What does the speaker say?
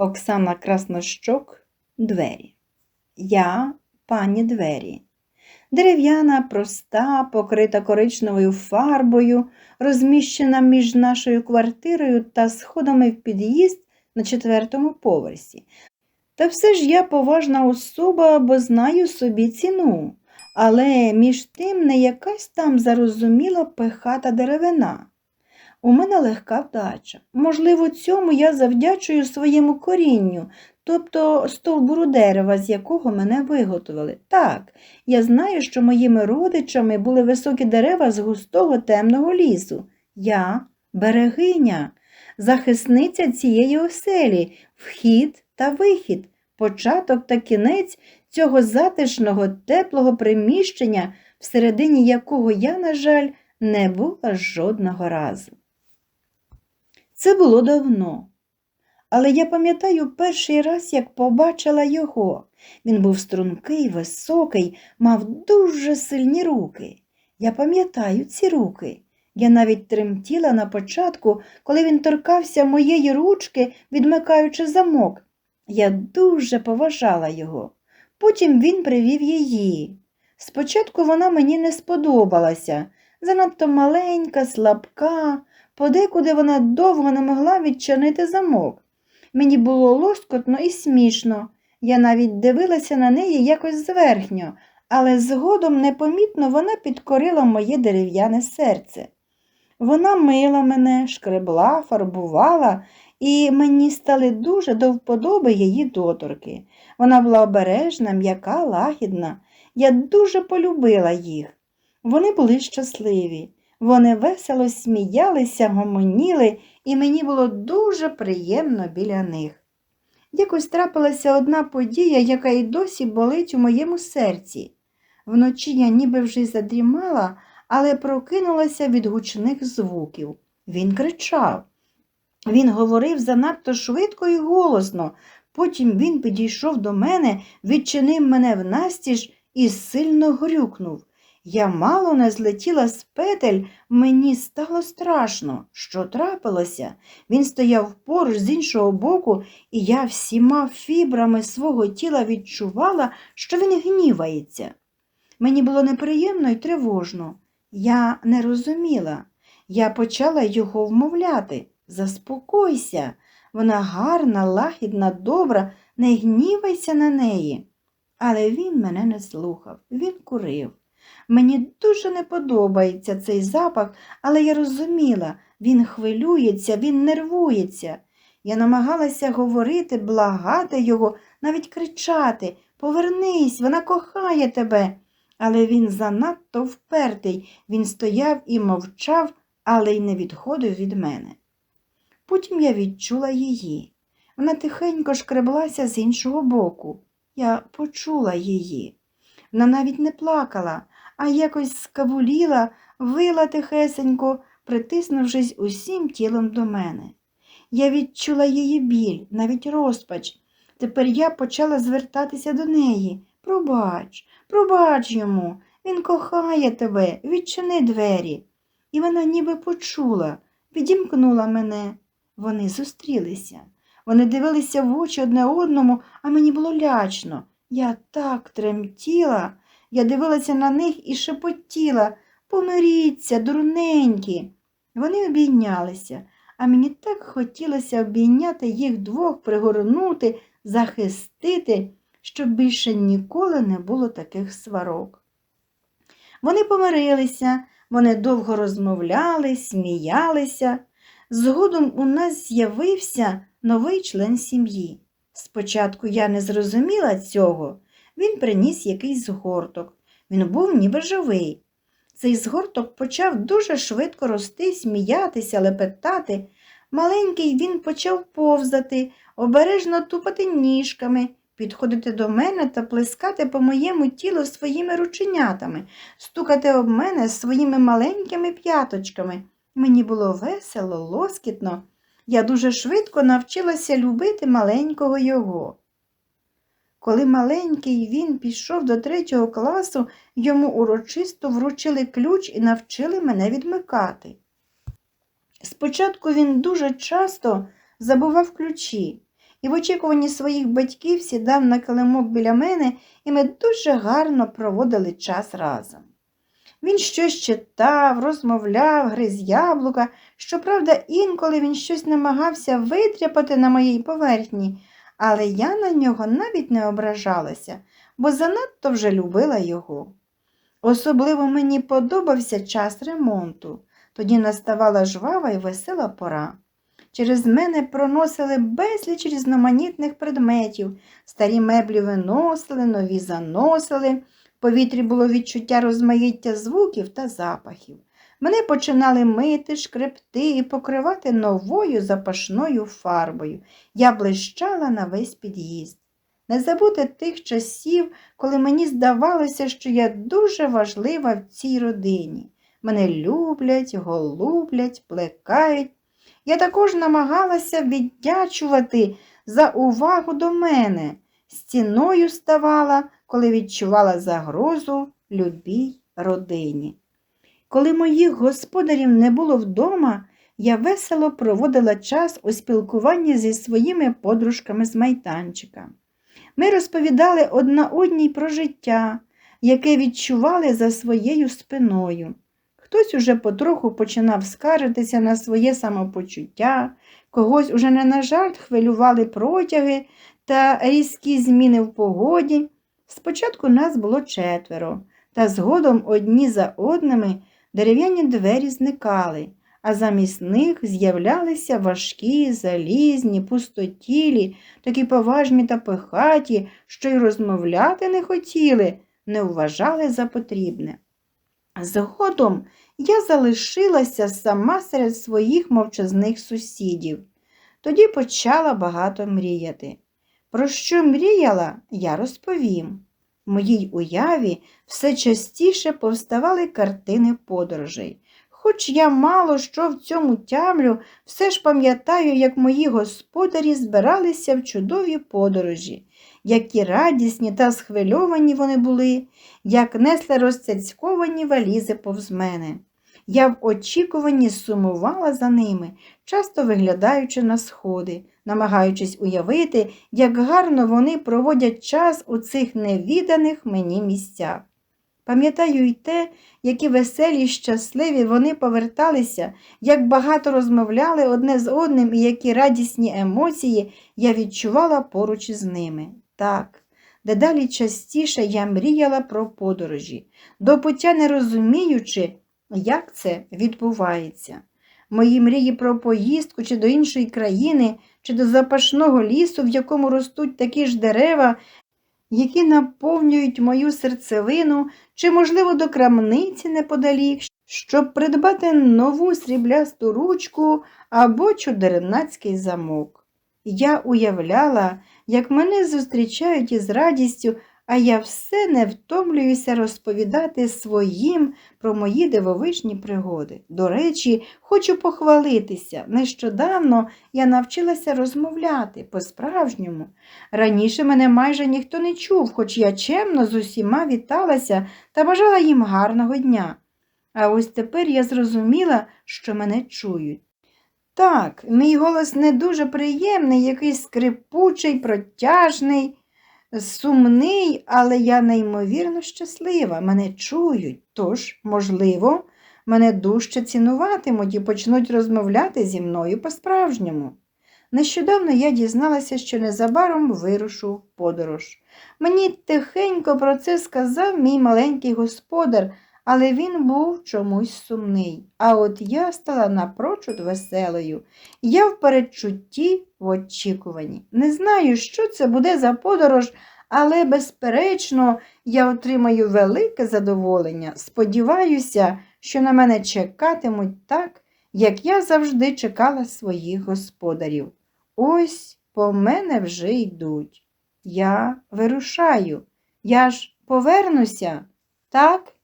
Оксана Краснощок Двері. Я пані двері. Дерев'яна, проста, покрита коричневою фарбою, розміщена між нашою квартирою та сходами в під'їзд на четвертому поверсі. Та все ж я поважна особа, бо знаю собі ціну, але між тим не якась там зарозуміла пихата деревина. У мене легка вдача. Можливо, цьому я завдячую своєму корінню, тобто стовбуру дерева, з якого мене виготовили. Так, я знаю, що моїми родичами були високі дерева з густого темного лісу. Я берегиня, захисниця цієї оселі, вхід та вихід, початок та кінець цього затишного, теплого приміщення, всередині якого я, на жаль, не була жодного разу. Це було давно. Але я пам'ятаю перший раз, як побачила його. Він був стрункий, високий, мав дуже сильні руки. Я пам'ятаю ці руки. Я навіть тремтіла на початку, коли він торкався моєї ручки, відмикаючи замок. Я дуже поважала його. Потім він привів її. Спочатку вона мені не сподобалася, занадто маленька, слабка, подекуди вона довго не могла відчинити замок. Мені було лоскотно і смішно. Я навіть дивилася на неї якось зверхньо, але згодом непомітно вона підкорила моє дерев'яне серце. Вона мила мене, шкребла, фарбувала, і мені стали дуже до вподоби її доторки. Вона була обережна, м'яка, лагідна. Я дуже полюбила їх. Вони були щасливі. Вони весело сміялися, гомоніли, і мені було дуже приємно біля них. Якось трапилася одна подія, яка й досі болить у моєму серці. Вночі я ніби вже задрімала, але прокинулася від гучних звуків. Він кричав. Він говорив занадто швидко і голосно. Потім він підійшов до мене, відчинив мене в настіж і сильно грюкнув. Я мало не злетіла з петель, мені стало страшно. Що трапилося? Він стояв поруч з іншого боку, і я всіма фібрами свого тіла відчувала, що він гнівається. Мені було неприємно і тривожно. Я не розуміла. Я почала його вмовляти. Заспокойся, вона гарна, лагідна, добра, не гнівайся на неї. Але він мене не слухав, він курив. Мені дуже не подобається цей запах, але я розуміла, він хвилюється, він нервується. Я намагалася говорити, благати його, навіть кричати Повернись, вона кохає тебе. Але він занадто впертий, він стояв і мовчав, але й не відходив від мене. Потім я відчула її. Вона тихенько шкреблася з іншого боку. Я почула її. Вона навіть не плакала, а якось скавуліла, вила тихесенько, притиснувшись усім тілом до мене. Я відчула її біль, навіть розпач. Тепер я почала звертатися до неї. Пробач, пробач йому, він кохає тебе, відчини двері. І вона ніби почула, відімкнула мене. Вони зустрілися. Вони дивилися в очі одне одному, а мені було лячно. Я так тремтіла. Я дивилася на них і шепотіла Помиріться, дурненькі. Вони обійнялися, а мені так хотілося обійняти їх двох, пригорнути, захистити, щоб більше ніколи не було таких сварок. Вони помирилися, вони довго розмовляли, сміялися. Згодом у нас з'явився новий член сім'ї. Спочатку я не зрозуміла цього. Він приніс якийсь згорток. Він був ніби живий. Цей згорток почав дуже швидко рости, сміятися, лепетати. Маленький він почав повзати, обережно тупати ніжками, підходити до мене та плескати по моєму тілу своїми рученятами, стукати об мене своїми маленькими п'яточками. Мені було весело, лоскітно. Я дуже швидко навчилася любити маленького його. Коли маленький він пішов до третього класу, йому урочисто вручили ключ і навчили мене відмикати. Спочатку він дуже часто забував ключі. і в очікуванні своїх батьків сідав на килимок біля мене, і ми дуже гарно проводили час разом. Він щось читав, розмовляв, гриз яблука. Щоправда, інколи він щось намагався витряпати на моїй поверхні, але я на нього навіть не ображалася, бо занадто вже любила його. Особливо мені подобався час ремонту. Тоді наставала жвава і весела пора. Через мене проносили безліч різноманітних предметів, старі меблі виносили, нові заносили. В повітрі було відчуття розмаїття звуків та запахів. Мене починали мити, шкребти і покривати новою запашною фарбою. Я блищала на весь під'їзд. Не забути тих часів, коли мені здавалося, що я дуже важлива в цій родині. Мене люблять, голублять, плекають. Я також намагалася віддячувати за увагу до мене. Стіною ставала, коли відчувала загрозу любій родині. Коли моїх господарів не було вдома, я весело проводила час у спілкуванні зі своїми подружками з майданчика. Ми розповідали одна одній про життя, яке відчували за своєю спиною. Хтось уже потроху починав скаржитися на своє самопочуття, когось уже не на жарт хвилювали протяги та різкі зміни в погоді. Спочатку нас було четверо, та згодом одні за одними дерев'яні двері зникали, а замість них з'являлися важкі, залізні, пустотілі, такі поважні та пихаті, що й розмовляти не хотіли, не вважали за потрібне. Згодом я залишилася сама серед своїх мовчазних сусідів. Тоді почала багато мріяти. Про що мріяла, я розповім. Моїй уяві все частіше повставали картини подорожей. Хоч я мало що в цьому тямлю, все ж пам'ятаю, як мої господарі збиралися в чудові подорожі, які радісні та схвильовані вони були, як несли розцяцьковані валізи повз мене. Я в очікуванні сумувала за ними, часто виглядаючи на сходи, намагаючись уявити, як гарно вони проводять час у цих невіданих мені місцях. Пам'ятаю й те, які веселі й щасливі вони поверталися, як багато розмовляли одне з одним і які радісні емоції я відчувала поруч із ними. Так, дедалі частіше я мріяла про подорожі, до пуття не розуміючи, як це відбувається. Мої мрії про поїздку чи до іншої країни, чи до запашного лісу, в якому ростуть такі ж дерева, які наповнюють мою серцевину, чи, можливо, до крамниці неподалік, щоб придбати нову сріблясту ручку або чудернацький замок. Я уявляла, як мене зустрічають із радістю, а я все не втомлююся розповідати своїм про мої дивовижні пригоди. До речі, хочу похвалитися. Нещодавно я навчилася розмовляти по-справжньому. Раніше мене майже ніхто не чув, хоч я чемно з усіма віталася та бажала їм гарного дня. А ось тепер я зрозуміла, що мене чують. Так, мій голос не дуже приємний, якийсь скрипучий, протяжний сумний, але я неймовірно щаслива. Мене чують, тож, можливо, мене дужче цінуватимуть і почнуть розмовляти зі мною по-справжньому. Нещодавно я дізналася, що незабаром вирушу подорож. Мені тихенько про це сказав мій маленький господар, але він був чомусь сумний. А от я стала напрочуд веселою. Я в передчутті в очікуванні. Не знаю, що це буде за подорож, але, безперечно, я отримаю велике задоволення. Сподіваюся, що на мене чекатимуть так, як я завжди чекала своїх господарів. Ось по мене вже йдуть. Я вирушаю. Я ж повернуся, так?